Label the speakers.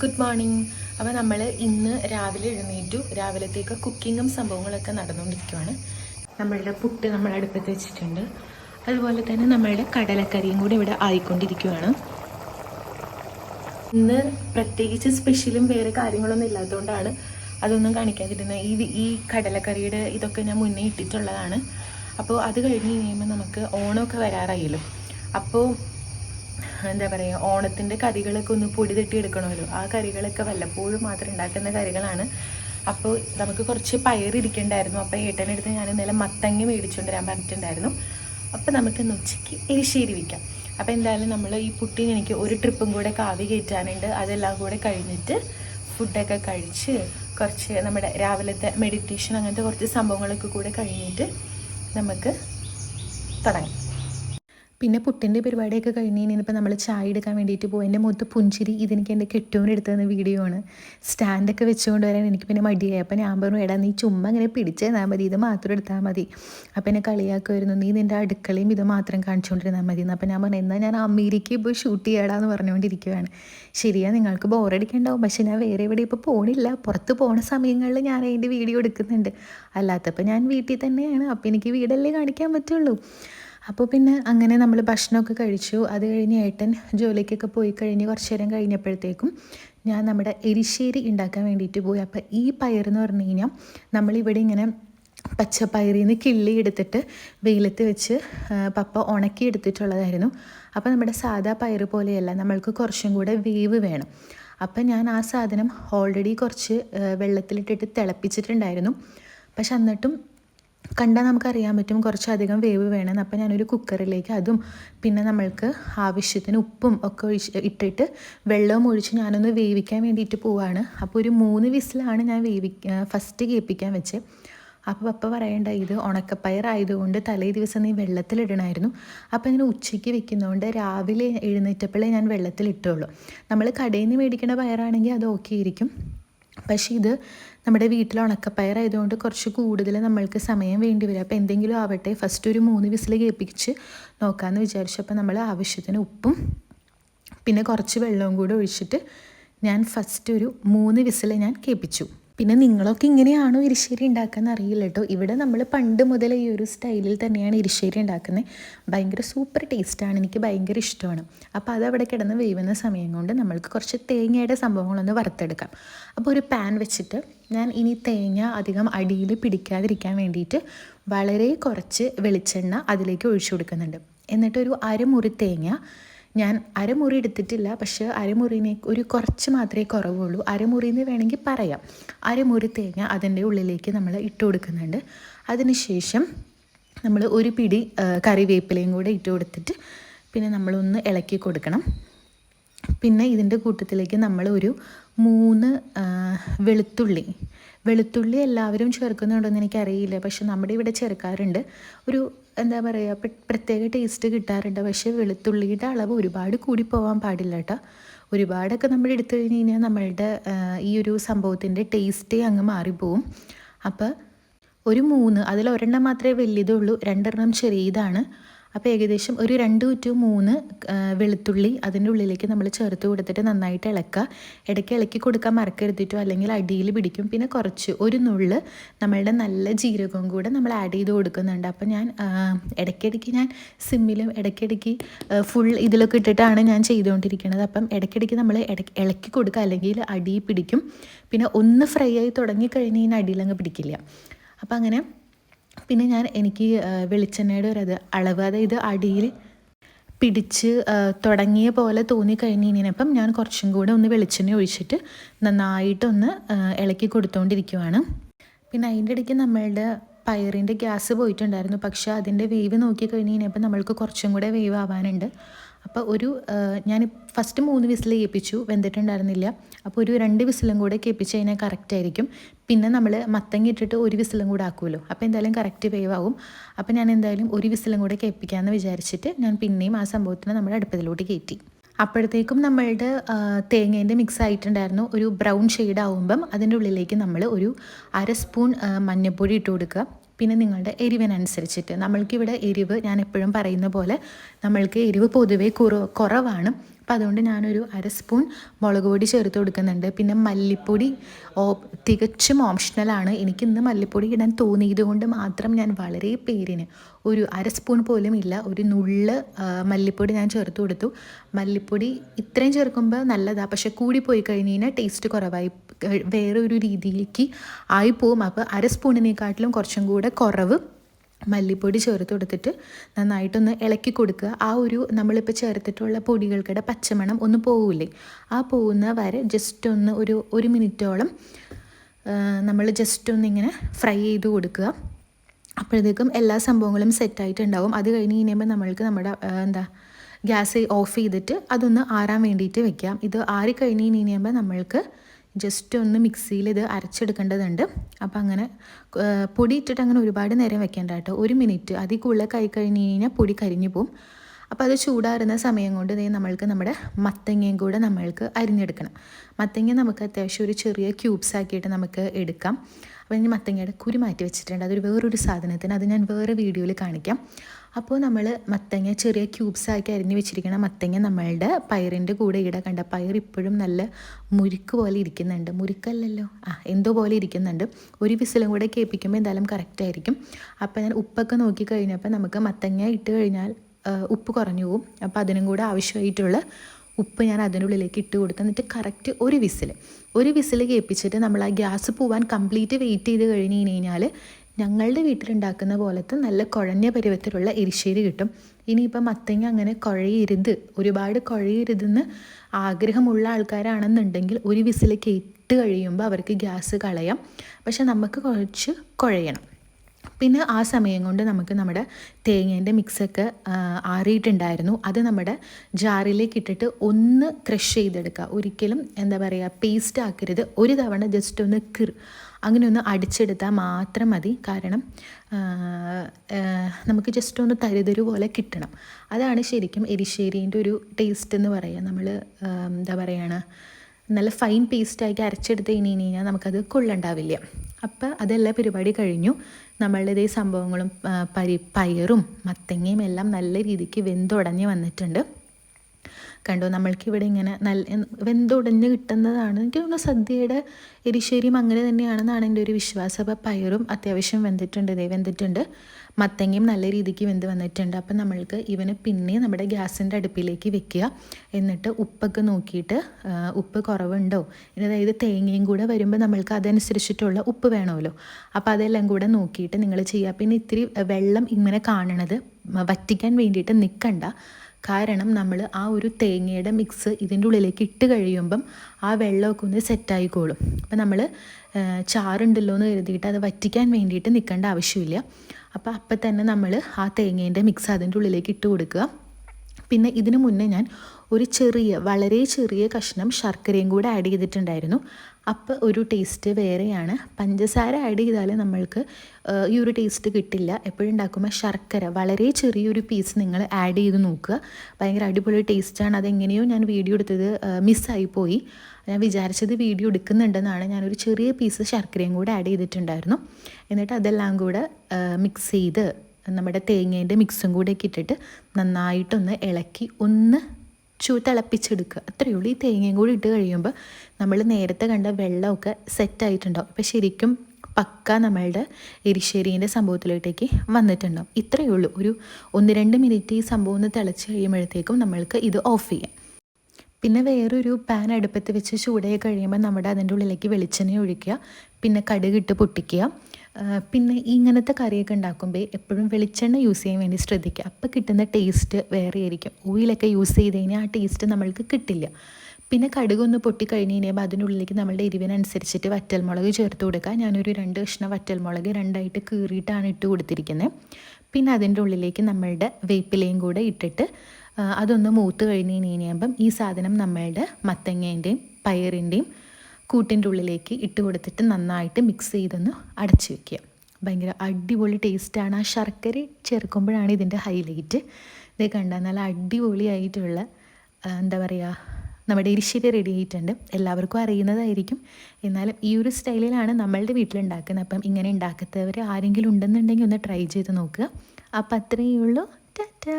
Speaker 1: Good morning അപ്പോൾ നമ്മൾ ഇന്ന് രാവിലെ എഴുന്നേറ്റു. രാവിലത്തേക്ക് കുക്കിങ്ങും സംഭവങ്ങളൊക്കെ നടന്നുകൊണ്ടിരിക്കുവാണ്. നമ്മളുടെ പുട്ട് നമ്മൾ അടുപ്പത്ത് വെച്ചിട്ടുണ്ട്. അതുപോലെ തന്നെ നമ്മളുടെ കടലക്കറിയും കൂടി ഇവിടെ ആയിക്കൊണ്ടിരിക്കുവാണ്. ഇന്ന് പ്രത്യേകിച്ച് സ്പെഷ്യലും വേറെ കാര്യങ്ങളൊന്നും ഇല്ലാത്തതുകൊണ്ടാണ് അതൊന്നും കാണിക്കാതിരുന്നത് ഈ ഈ കടലക്കറിയുടെ ഇതൊക്കെ ഞാൻ മുന്നേ ഇട്ടിട്ടുള്ളതാണ്. അപ്പോൾ അത് കഴിഞ്ഞ് കഴിയുമ്പോൾ നമുക്ക് ഓണമൊക്കെ വരാറായല്ലോ. അപ്പോൾ എന്താ പറയുക ഓണത്തിന്റെ കറികളൊക്കെ ഒന്ന് പൊടി തട്ടി എടുക്കണമല്ലോ. ആ കറികളൊക്കെ വല്ലപ്പോഴും മാത്രം ഉണ്ടാക്കുന്ന കറികളാണ്. അപ്പോൾ നമുക്ക് കുറച്ച് പയറിരിക്കണ്ടായിരുന്നു അപ്പോൾ ഏട്ടനടുത്ത് ഞാൻ ഇന്നലെ മത്തങ്ങ മേടിച്ചുകൊണ്ട് വരാൻ പറഞ്ഞിട്ടുണ്ടായിരുന്നു. അപ്പോൾ നമുക്ക് ഇന്ന് ഉച്ചയ്ക്ക് എരിശ്ശേരി വയ്ക്കാം അപ്പോൾ എന്തായാലും നമ്മൾ ഈ പുട്ടിന് എനിക്ക് ഒരു ട്രിപ്പും കൂടെ കാവി കയറ്റാനുണ്ട്. അതെല്ലാം കൂടെ കഴിഞ്ഞിട്ട് ഫുഡൊക്കെ കഴിച്ച് കുറച്ച് നമ്മുടെ രാവിലത്തെ മെഡിറ്റേഷൻ അങ്ങനത്തെ കുറച്ച് സംഭവങ്ങളൊക്കെ കൂടെ കഴിഞ്ഞിട്ട് നമുക്ക് തുടങ്ങാം. പിന്നെ പുട്ടിന്റെ പരിപാടിയൊക്കെ കഴിഞ്ഞ് കഴിഞ്ഞപ്പോൾ നമ്മൾ ചായ എടുക്കാൻ വേണ്ടിയിട്ട് പോകും എന്റെ മുഖത്ത് പുഞ്ചിരി ഇതെനിക്ക് എന്റെ കെട്ടുകൊണ്ട് എടുത്തു തന്ന വീഡിയോ ആണ് സ്റ്റാൻഡൊക്കെ വെച്ചുകൊണ്ട് വരാൻ എനിക്ക് പിന്നെ മടിയായി. അപ്പോൾ ഞാൻ പറഞ്ഞു എടാ നീ ചുമ്മാ ഇങ്ങനെ പിടിച്ചു തന്നാൽ മതി. ഇത് മാത്രം എടുത്താൽ മതി. അപ്പോൾ എന്നെ കളിയാക്കുമായിരുന്നു. നീ നിന്റെ അടുക്കളയും ഇത് മാത്രം കാണിച്ചുകൊണ്ടിരുന്നാൽ മതി. അപ്പോൾ ഞാൻ പറഞ്ഞു എന്നാൽ ഞാൻ അമേരിക്കയിൽ പോയി ഷൂട്ട് ചെയ്യാടാന്ന് പറഞ്ഞുകൊണ്ടിരിക്കുകയാണ് ശരിയാണ് നിങ്ങൾക്ക് ബോറടിക്കണ്ടാവും പക്ഷേ ഞാൻ വേറെ എവിടെ ഇപ്പോൾ പോണില്ല. പുറത്ത് പോണ സമയങ്ങളിൽ ഞാൻ അതിന്റെ വീഡിയോ എടുക്കുന്നുണ്ട്. അല്ലാത്തപ്പോൾ ഞാൻ വീട്ടിൽ തന്നെയാണ്. അപ്പോൾ എനിക്ക് വീടല്ലേ കാണിക്കാൻ പറ്റുള്ളൂ. അപ്പോൾ പിന്നെ അങ്ങനെ നമ്മൾ ഭക്ഷണമൊക്കെ കഴിച്ചു. അത് കഴിഞ്ഞ് ഏട്ടൻ ജോലിക്കൊക്കെ പോയി കഴിഞ്ഞ് കുറച്ച് നേരം കഴിഞ്ഞപ്പോഴത്തേക്കും ഞാൻ നമ്മുടെ എരിശ്ശേരി ഉണ്ടാക്കാൻ വേണ്ടിയിട്ട് പോയി. അപ്പോൾ ഈ പയർ എന്ന് പറഞ്ഞു കഴിഞ്ഞാൽ നമ്മളിവിടെ ഇങ്ങനെ പച്ചപ്പയറിൽ നിന്ന് കിള്ളി എടുത്തിട്ട് വെയിലത്ത് വെച്ച് പപ്പ ഉണക്കി എടുത്തിട്ടുള്ളതായിരുന്നു അപ്പോൾ നമ്മുടെ സാധാ പയർ പോലെയല്ല നമ്മൾക്ക് കുറച്ചും കൂടെ വേവ് വേണം. അപ്പം ഞാൻ ആ സാധനം ഓൾറെഡി കുറച്ച് വെള്ളത്തിലിട്ടിട്ട് തിളപ്പിച്ചിട്ടുണ്ടായിരുന്നു. പക്ഷെ എന്നിട്ടും കണ്ടാൽ നമുക്കറിയാൻ പറ്റും കുറച്ചധികം വേവ് വേണം. അപ്പം ഞാനൊരു കുക്കറിലേക്ക് അതും പിന്നെ നമ്മൾക്ക് ആവശ്യത്തിന് ഉപ്പും ഒക്കെ ഒഴിച്ച് ഇട്ടിട്ട് വെള്ളവും ഒഴിച്ച് ഞാനൊന്ന് വേവിക്കാൻ വേണ്ടിയിട്ട് പോവാണ്. അപ്പോൾ ഒരു മൂന്ന് വിസിലാണ് ഞാൻ വേവി ഫസ്റ്റ് കേൾപ്പിക്കാൻ വെച്ചത് അപ്പോൾ പപ്പ പറയേണ്ട ഇത് ഉണക്കപ്പയറായതുകൊണ്ട് തലേ ദിവസം നീ വെള്ളത്തിലിടണമായിരുന്നു അപ്പോൾ ഇങ്ങനെ ഉച്ചയ്ക്ക് വെക്കുന്നതുകൊണ്ട് രാവിലെ എഴുന്നേറ്റപ്പോഴേ ഞാൻ വെള്ളത്തിലിട്ടുള്ളൂ നമ്മൾ കടയിൽ നിന്ന് മേടിക്കുന്ന പയറാണെങ്കിൽ അത് ഓക്കെ ആയിരിക്കും. പക്ഷേ ഇത് നമ്മുടെ വീട്ടിൽ ഉണക്കപ്പയറായതുകൊണ്ട് കുറച്ച് കൂടുതൽ നമ്മൾക്ക് സമയം വേണ്ടി വരും. അപ്പോൾ എന്തെങ്കിലും ആവട്ടെ ഫസ്റ്റ് ഒരു മൂന്ന് വിസിൽ കേൾപ്പിച്ച് നോക്കാമെന്ന് വിചാരിച്ചു. അപ്പോൾ നമ്മൾ ആവശ്യത്തിന് ഉപ്പും പിന്നെ കുറച്ച് വെള്ളവും കൂടി ഒഴിച്ചിട്ട് ഞാൻ ഫസ്റ്റ് ഒരു മൂന്ന് വിസിൽ ഞാൻ കേൾപ്പിച്ചു. പിന്നെ നിങ്ങളൊക്കെ ഇങ്ങനെയാണോ ഇരിശ്ശേരി ഉണ്ടാക്കാൻ അറിയില്ല കേട്ടോ ഇവിടെ നമ്മൾ പണ്ട് മുതൽ ഈ ഒരു സ്റ്റൈലിൽ തന്നെയാണ് ഇരിശ്ശേരി ഉണ്ടാക്കുന്നത് ഭയങ്കര സൂപ്പർ ടേസ്റ്റാണ് എനിക്ക് ഭയങ്കര ഇഷ്ടമാണ്. അപ്പോൾ അത് അവിടെ കിടന്ന് വേവുന്ന സമയം കൊണ്ട് നമ്മൾക്ക് കുറച്ച് തേങ്ങയുടെ സംഭവങ്ങളൊന്ന് വറുത്തെടുക്കാം. അപ്പോൾ ഒരു പാൻ വെച്ചിട്ട് ഞാൻ ഇനി തേങ്ങ അധികം അടിയിൽ പിടിക്കാതിരിക്കാൻ വേണ്ടിയിട്ട് വളരെ കുറച്ച് വെളിച്ചെണ്ണ അതിലേക്ക് ഒഴിച്ചു കൊടുക്കുന്നുണ്ട്. എന്നിട്ടൊരു അരമുറി തേങ്ങ ഞാൻ അരമുറി എടുത്തിട്ടില്ല പക്ഷേ അരമുറിനെ ഒരു കുറച്ച് മാത്രമേ കുറവുള്ളൂ. അരമുറി എന്ന് വേണമെങ്കിൽ പറയാം. അരമുറി തേങ്ങ അതിന്റെ ഉള്ളിലേക്ക് നമ്മൾ ഇട്ട് കൊടുക്കുന്നുണ്ട്. അതിനുശേഷം നമ്മൾ ഒരു പിടി കറിവേപ്പിലയും കൂടെ ഇട്ട് കൊടുത്തിട്ട് പിന്നെ നമ്മളൊന്ന് ഇളക്കി കൊടുക്കണം. പിന്നെ ഇതിന്റെ കൂട്ടത്തിലേക്ക് നമ്മൾ ഒരു മൂന്ന് വെളുത്തുള്ളി വെളുത്തുള്ളി എല്ലാവരും ചേർക്കുന്നുണ്ടോയെന്ന് എനിക്കറിയില്ല. പക്ഷെ നമ്മുടെ ഇവിടെ ചേർക്കാറുണ്ട്. ഒരു എന്താ പറയുക പ്രത്യേക ടേസ്റ്റ് കിട്ടാറുണ്ട്. പക്ഷേ വെളുത്തുള്ളിയുടെ അളവ് ഒരുപാട് കൂടി പോകാൻ പാടില്ല കേട്ടോ. ഒരുപാടൊക്കെ നമ്മൾ എടുത്തു കഴിഞ്ഞ് കഴിഞ്ഞാൽ നമ്മളുടെ ഈ ഒരു സംഭവത്തിന്റെ ടേസ്റ്റേ അങ്ങ് മാറിപ്പോവും. അപ്പോൾ ഒരു മൂന്ന് അതിൽ ഒരെണ്ണം മാത്രമേ വലിയതുള്ളൂ രണ്ടെണ്ണം ചെറിയതാണ്. അപ്പോൾ ഏകദേശം ഒരു രണ്ട് ടു മൂന്ന് വെളുത്തുള്ളി അതിന്റെ ഉള്ളിലേക്ക് നമ്മൾ ചേർത്ത് കൊടുത്തിട്ട് നന്നായിട്ട് ഇളക്കുക. ഇടയ്ക്ക് ഇളക്കി കൊടുക്കാൻ മറക്കരുതിട്ടോ അല്ലെങ്കിൽ അടിയിൽ പിടിക്കും. പിന്നെ കുറച്ച് ഒരു നുള്ള് നമ്മളുടെ നല്ല ജീരകവും കൂടെ നമ്മൾ ആഡ് ചെയ്ത് കൊടുക്കുന്നുണ്ട്. അപ്പോൾ ഞാൻ ഇടയ്ക്കിടയ്ക്ക് ഞാൻ സിമ്മിലും ഇടയ്ക്കിടയ്ക്ക് ഫുൾ ഇതിലൊക്കെ ഇട്ടിട്ടാണ് ഞാൻ ചെയ്തുകൊണ്ടിരിക്കുന്നത്. അപ്പം ഇടയ്ക്കിടയ്ക്ക് നമ്മൾ ഇളക്കി കൊടുക്കുക അല്ലെങ്കിൽ അടി പിടിക്കും. പിന്നെ ഒന്ന് ഫ്രൈ ആയി തുടങ്ങിക്കഴിഞ്ഞ് കഴിഞ്ഞാൽ അടിയിലങ്ങ് പിടിക്കില്ല. അപ്പം അങ്ങനെ പിന്നെ ഞാൻ എനിക്ക് വെളിച്ചെണ്ണയുടെ ഒരു അളവ് അതായത് അടിയിൽ പിടിച്ച് തുടങ്ങിയ പോലെ തോന്നി കഴിഞ്ഞ് കഴിഞ്ഞപ്പം ഞാൻ കുറച്ചും കൂടെ ഒന്ന് വെളിച്ചെണ്ണ ഒഴിച്ചിട്ട് നന്നായിട്ടൊന്ന് ഇളക്കി കൊടുത്തുകൊണ്ടിരിക്കുവാണ് പിന്നെ അതിന്റെ ഇടയ്ക്ക് നമ്മളുടെ പയറിന്റെ ഗ്യാസ് പോയിട്ടുണ്ടായിരുന്നു. പക്ഷേ അതിന്റെ വേവ് നോക്കി കഴിഞ്ഞ് കഴിഞ്ഞപ്പോൾ നമ്മൾക്ക് കുറച്ചും കൂടെ വേവ് ആവാനുണ്ട് അപ്പോൾ ഒരു ഞാൻ ഫസ്റ്റ് മൂന്ന് വിസിൽ കേൾപ്പിച്ചു വെന്തിട്ടുണ്ടായിരുന്നില്ല. അപ്പോൾ ഒരു രണ്ട് വിസിലും കൂടെ കേൾപ്പിച്ച് കഴിഞ്ഞാൽ കറക്റ്റ് ആയിരിക്കും. പിന്നെ നമ്മൾ മത്തങ്ങ ഇട്ടിട്ട് ഒരു വിസിലും കൂടെ ആക്കുമല്ലോ. അപ്പോൾ എന്തായാലും കറക്റ്റ് ആവും. അപ്പോൾ ഞാൻ എന്തായാലും ഒരു വിസിലും കൂടെ കേൾപ്പിക്കാമെന്ന് വിചാരിച്ചിട്ട് ഞാൻ പിന്നെയും ആ സംഭവത്തിന് നമ്മുടെ അടുപ്പത്തിലോട്ട് കയറ്റി. അപ്പോഴത്തേക്കും നമ്മളുടെ തേങ്ങേന്റെ മിക്സ് ആയിട്ടുണ്ടായിരുന്നു. ഒരു ബ്രൗൺ ഷെയ്ഡ് ആവുമ്പം അതിന്റെ ഉള്ളിലേക്ക് നമ്മൾ ഒരു അര സ്പൂൺ മഞ്ഞൾപ്പൊടി ഇട്ട് കൊടുക്കുക. പിന്നെ നിങ്ങളുടെ എരിവിനനുസരിച്ചിട്ട്. നമ്മൾക്കിവിടെ എരിവ് ഞാൻ എപ്പോഴും പറയുന്ന പോലെ നമ്മൾക്ക് എരിവ് പൊതുവേ കുറവ് കുറവാണ്. അപ്പോൾ അതുകൊണ്ട് ഞാനൊരു അര സ്പൂൺ മുളക് പൊടി ചേർത്ത് കൊടുക്കുന്നുണ്ട്. പിന്നെ മല്ലിപ്പൊടി ഓ തികച്ചും ഓപ്ഷണലാണ് എനിക്ക് ഇന്ന് മല്ലിപ്പൊടി ഇടാൻ തോന്നിയത് കൊണ്ട് മാത്രം ഞാൻ വളരെ പേരിന് ഒരു അര സ്പൂൺ പോലും ഇല്ല. ഒരു നുള്ള് മല്ലിപ്പൊടി ഞാൻ ചേർത്ത് കൊടുത്തു. മല്ലിപ്പൊടി ഇത്രയും ചേർക്കുമ്പോൾ നല്ലതാണ് പക്ഷെ കൂടി പോയി കഴിഞ്ഞ് കഴിഞ്ഞാൽ ടേസ്റ്റ് കുറവായി. വേറെ ഒരു രീതിയിലേക്ക് ആയിപ്പോവും. അപ്പോൾ അര സ്പൂണിനെക്കാട്ടിലും കുറച്ചും കൂടെ കുറവ് മല്ലിപ്പൊടി ചേർത്ത് കൊടുത്തിട്ട് നന്നായിട്ടൊന്ന് ഇളക്കി കൊടുക്കുക. ആ ഒരു നമ്മളിപ്പോൾ ചേർത്തിട്ടുള്ള പൊടികൾക്കിടെ പച്ചമണം ഒന്ന് പോവില്ലേ ആ പോകുന്ന വരെ ജസ്റ്റ് ഒന്ന് ഒരു ഒരു മിനിറ്റോളം നമ്മൾ ജസ്റ്റ് ഒന്ന് ഇങ്ങനെ ഫ്രൈ ചെയ്ത് കൊടുക്കുക. അപ്പോഴത്തേക്കും എല്ലാ സംഭവങ്ങളും സെറ്റായിട്ടുണ്ടാവും അത് കഴിഞ്ഞ് കഴിയുമ്പോൾ നമ്മൾക്ക് നമ്മുടെ എന്താ ഗ്യാസ് ഓഫ് ചെയ്തിട്ട് അതൊന്ന് ആറാൻ വേണ്ടിയിട്ട് വെക്കാം. ഇത് ആറി കഴിഞ്ഞ് കഴിയുമ്പോൾ നമ്മൾക്ക് ജസ്റ്റ് ഒന്ന് മിക്സിയിൽ ഇത് അരച്ചെടുക്കേണ്ടതുണ്ട്. അപ്പം അങ്ങനെ പൊടി ഇട്ടിട്ട് അങ്ങനെ ഒരുപാട് നേരം വെക്കേണ്ട കേട്ടോ. ഒരു മിനിറ്റ് അതിൽ കൂടുതൽ കൈ കഴിഞ്ഞ് കഴിഞ്ഞാൽ പൊടി കരിഞ്ഞു പോകും അപ്പോൾ അത് ചൂടാറുന്ന സമയം കൊണ്ട് ഇതേ നമ്മൾക്ക് നമ്മുടെ മത്തങ്ങയും കൂടെ നമ്മൾക്ക് അരിഞ്ഞെടുക്കണം. മത്തങ്ങ നമുക്ക് അത്യാവശ്യം ഒരു ചെറിയ ക്യൂബ്സ് ആക്കിയിട്ട് നമുക്ക് എടുക്കാം. അപ്പോൾ ഇനി മത്തങ്ങയുടെ കുരു മാറ്റി വെച്ചിട്ടുണ്ട്. അതൊരു വേറൊരു സാധനത്തിന് അത് ഞാൻ വേറെ വീഡിയോയിൽ കാണിക്കാം. അപ്പോൾ നമ്മൾ മത്തങ്ങ ചെറിയ ക്യൂബ്സ് ആക്കി അരിഞ്ഞ് വെച്ചിരിക്കുന്ന മത്തങ്ങ നമ്മളുടെ പയറിന്റെ കൂടെ ഇട. കണ്ട? പയർ ഇപ്പോഴും നല്ല മുരുക്ക് പോലെ ഇരിക്കുന്നുണ്ട്. മുരുക്കല്ലല്ലോ? ആ എന്തോ പോലെ ഇരിക്കുന്നുണ്ട്. ഒരു വിസിലും കൂടെ കേൾപ്പിക്കുമ്പോൾ എന്തായാലും കറക്റ്റ് ആയിരിക്കും. അപ്പോൾ ഞാൻ ഉപ്പൊക്കെ നോക്കി കഴിഞ്ഞപ്പോൾ നമുക്ക് മത്തങ്ങ ഇട്ട് കഴിഞ്ഞാൽ ഉപ്പ് കുറഞ്ഞു പോകും അപ്പോൾ അതിനും കൂടെ ആവശ്യമായിട്ടുള്ള ഉപ്പ് ഞാൻ അതിനുള്ളിലേക്ക് ഇട്ട് കൊടുത്ത് എന്നിട്ട് കറക്റ്റ് ഒരു വിസിൽ. ഒരു വിസിൽ കേൾപ്പിച്ചിട്ട് നമ്മൾ ആ ഗ്യാസ് പോവാൻ കംപ്ലീറ്റ് വെയിറ്റ് ചെയ്ത് കഴിഞ്ഞ് കഴിഞ്ഞാൽ ഞങ്ങളുടെ വീട്ടിലുണ്ടാക്കുന്ന പോലത്തെ നല്ല കുഴഞ്ഞ പരുവത്തിലുള്ള എരിശ്ശേരി കിട്ടും. ഇനിയിപ്പോൾ മത്തങ്ങ അങ്ങനെ കുഴയരുത്. ഒരുപാട് കുഴയരുതെന്ന് ആഗ്രഹമുള്ള ആൾക്കാരാണെന്നുണ്ടെങ്കിൽ ഒരു വിസിൽ കേട്ട് കഴിയുമ്പോൾ അവർക്ക് ഗ്യാസ് കളയാം. പക്ഷെ നമുക്ക് കുറച്ച് കുഴയണം. പിന്നെ ആ സമയം കൊണ്ട് നമുക്ക് നമ്മുടെ തേങ്ങേന്റെ മിക്സൊക്കെ ആറിയിട്ടുണ്ടായിരുന്നു. അത് നമ്മുടെ ജാറിലേക്ക് ഇട്ടിട്ട് ഒന്ന് ക്രഷ് ചെയ്തെടുക്കുക. ഒരിക്കലും എന്താ പറയുക പേസ്റ്റ് ആക്കരുത്. ഒരു തവണ ജസ്റ്റ് ഒന്ന് കിർ അങ്ങനെ ഒന്ന് അടിച്ചെടുത്താൽ മാത്രം മതി. കാരണം നമുക്ക് ജസ്റ്റ് ഒന്ന് തരുതരു പോലെ കിട്ടണം. അതാണ് ശരിക്കും എരിശ്ശേരീന്റെ ഒരു ടേസ്റ്റ് എന്ന് പറയുക നമ്മൾ എന്താ പറയുകയാണ് നല്ല ഫൈൻ പേസ്റ്റാക്കി അരച്ചെടുത്ത് കഴിഞ്ഞ് കഴിഞ്ഞാൽ നമുക്കത് കൊള്ളണ്ടാവില്ല. അപ്പം അതെല്ലാ പരിപാടി കഴിഞ്ഞു. നമ്മളുടെ ഇതേ സംഭവങ്ങളും പരി പയറും മത്തങ്ങയും എല്ലാം നല്ല രീതിക്ക് വെന്തുടഞ്ഞ് വന്നിട്ടുണ്ട്. കണ്ടോ. നമ്മൾക്കിവിടെ ഇങ്ങനെ നല്ല വെന്തുടഞ്ഞ് കിട്ടുന്നതാണ്. എനിക്ക് തോന്നുന്നു സദ്യയുടെ എരിശ്ശേരിയും അങ്ങനെ തന്നെയാണെന്നാണ് എന്റെ ഒരു വിശ്വാസം. അപ്പോൾ പയറും അത്യാവശ്യം വെന്തിട്ടുണ്ട്. ഇതേ വെന്തിട്ടുണ്ട്. മത്തങ്ങയും നല്ല രീതിക്ക് വെന്ത് വന്നിട്ടുണ്ട്. അപ്പം നമ്മൾക്ക് ഇവന് പിന്നെ നമ്മുടെ ഗ്യാസിന്റെ അടുപ്പിലേക്ക് വെക്കുക. എന്നിട്ട് ഉപ്പൊക്കെ നോക്കിയിട്ട് ഉപ്പ് കുറവുണ്ടോ? ഇനി അതായത് തേങ്ങയും കൂടെ വരുമ്പോൾ നമ്മൾക്ക് അതനുസരിച്ചിട്ടുള്ള ഉപ്പ് വേണമല്ലോ. അപ്പോൾ അതെല്ലാം കൂടെ നോക്കിയിട്ട് നിങ്ങൾ ചെയ്യുക. പിന്നെ ഇത്തിരി വെള്ളം ഇങ്ങനെ കാണണത് വറ്റിക്കാൻ വേണ്ടിയിട്ട് നിൽക്കണ്ട. കാരണം നമ്മൾ ആ ഒരു തേങ്ങയുടെ മിക്സ് ഇതിന്റെ ഉള്ളിലേക്ക് ഇട്ട് കഴിയുമ്പം ആ വെള്ളമൊക്കെ ഒന്ന് സെറ്റായിക്കോളും അപ്പം നമ്മൾ ചാറുണ്ടല്ലോ എന്ന് കരുതിയിട്ട് അത് വറ്റിക്കാൻ വേണ്ടിയിട്ട് നിൽക്കേണ്ട ആവശ്യമില്ല. അപ്പോൾ അപ്പം തന്നെ നമ്മൾ ആ തേങ്ങേന്റെ മിക്സ് അതിന്റെ ഉള്ളിലേക്ക് ഇട്ട് കൊടുക്കുക. പിന്നെ ഇതിനു മുന്നേ ഞാൻ ഒരു ചെറിയ വളരെ ചെറിയ കഷ്ണം ശർക്കരയും കൂടെ ആഡ് ചെയ്തിട്ടുണ്ടായിരുന്നു. അപ്പോൾ ഒരു ടേസ്റ്റ് വേറെയാണ്. പഞ്ചസാര ആഡ് ചെയ്താൽ നമ്മൾക്ക് ഈ ഒരു ടേസ്റ്റ് കിട്ടില്ല. എപ്പോഴും ഉണ്ടാക്കുമ്പോൾ ശർക്കര വളരെ ചെറിയൊരു പീസ് നിങ്ങൾ ആഡ് ചെയ്ത് നോക്കുക. ഭയങ്കര അടിപൊളി ടേസ്റ്റാണ് അതെങ്ങനെയോ ഞാൻ വീഡിയോ എടുത്തത് മിസ്സായി പോയി. ഞാൻ വിചാരിച്ചത് വീഡിയോ എടുക്കുന്നുണ്ടെന്നാണ്. ഞാനൊരു ചെറിയ പീസ് ശർക്കരയും കൂടെ ആഡ് ചെയ്തിട്ടുണ്ടായിരുന്നു. എന്നിട്ട് അതെല്ലാം കൂടെ മിക്സ് ചെയ്ത് നമ്മുടെ തേങ്ങേന്റെ മിക്സും കൂടെ ഒക്കെ ഇട്ടിട്ട് നന്നായിട്ടൊന്ന് ഇളക്കി ഒന്ന് ചൂ തിളപ്പിച്ചെടുക്കുക അത്രയേ ഉള്ളൂ ഈ തേങ്ങയും കൂടി ഇട്ട് കഴിയുമ്പോൾ നമ്മൾ നേരത്തെ കണ്ട വെള്ളമൊക്കെ സെറ്റായിട്ടുണ്ടാവും അപ്പോൾ ശരിക്കും പക്ക നമ്മളുടെ എരിശ്ശേരീന്റെ സംഭവത്തിലോട്ടേക്ക് വന്നിട്ടുണ്ടാവും. ഇത്രയേ ഉള്ളൂ. ഒരു ഒന്ന് രണ്ട് മിനിറ്റ് ഈ സംഭവം ഒന്ന് തിളച്ച് കഴിയുമ്പോഴത്തേക്കും നമ്മൾക്ക് ഇത് ഓഫ് ചെയ്യാം. പിന്നെ വേറൊരു പാൻ അടുപ്പത്ത് വെച്ച് ചൂടായി കഴിയുമ്പോൾ നമ്മുടെ അതിന്റെ ഉള്ളിലേക്ക് വെളിച്ചെണ്ണ ഒഴിക്കുക. പിന്നെ കടുകിട്ട് പൊട്ടിക്കുക. പിന്നെ ഇങ്ങനത്തെ കറിയൊക്കെ ഉണ്ടാക്കുമ്പോൾ എപ്പോഴും വെളിച്ചെണ്ണ യൂസ് ചെയ്യാൻ വേണ്ടി ശ്രദ്ധിക്കുക. അപ്പോൾ കിട്ടുന്ന ടേസ്റ്റ് വേറെ ആയിരിക്കും. ഓയിലൊക്കെ യൂസ് ചെയ്ത് കഴിഞ്ഞാൽ ആ ടേസ്റ്റ് നമ്മൾക്ക് കിട്ടില്ല. പിന്നെ കടുകൊന്ന് പൊട്ടി കഴിഞ്ഞ് കഴിയുമ്പോൾ അതിനുള്ളിലേക്ക് നമ്മളുടെ എരിവിനനുസരിച്ചിട്ട് വറ്റൽമുളക് ചേർത്ത് കൊടുക്കുക. ഞാനൊരു രണ്ട് കഷ്ണം വറ്റൽമുളക് രണ്ടായിട്ട് കീറിയിട്ടാണ് ഇട്ട് കൊടുത്തിരിക്കുന്നത് പിന്നെ അതിന്റെ ഉള്ളിലേക്ക് നമ്മളുടെ വേപ്പിലയും കൂടെ ഇട്ടിട്ട് അതൊന്ന് മൂത്ത് കഴിഞ്ഞ് കഴിയുമ്പം ഈ സാധനം നമ്മളുടെ മത്തങ്ങേന്റെയും പയറിന്റെയും കൂട്ടിന്റെ ഉള്ളിലേക്ക് ഇട്ട് കൊടുത്തിട്ട് നന്നായിട്ട് മിക്സ് ചെയ്തൊന്ന് അടച്ചു വെക്കുക. ഭയങ്കര അടിപൊളി ടേസ്റ്റാണ് ആ ശർക്കര ചേർക്കുമ്പോഴാണ് ഇതിന്റെ ഹൈലൈറ്റ് ഇത് കണ്ടാൽ നല്ല അടിപൊളിയായിട്ടുള്ള എന്താ പറയുക നമ്മുടെ എരിശ്ശേരി റെഡി ആയിട്ടുണ്ട്. എല്ലാവർക്കും അറിയുന്നതായിരിക്കും. എന്നാലും ഈ ഒരു സ്റ്റൈലിലാണ് നമ്മളുടെ വീട്ടിലുണ്ടാക്കുന്നത്. അപ്പം ഇങ്ങനെ ഉണ്ടാക്കാത്തവർ ആരെങ്കിലും ഉണ്ടെന്നുണ്ടെങ്കിൽ ഒന്ന് ട്രൈ ചെയ്ത് നോക്കുക. അപ്പം അത്രയേ ഉള്ളൂ. ടാറ്റാ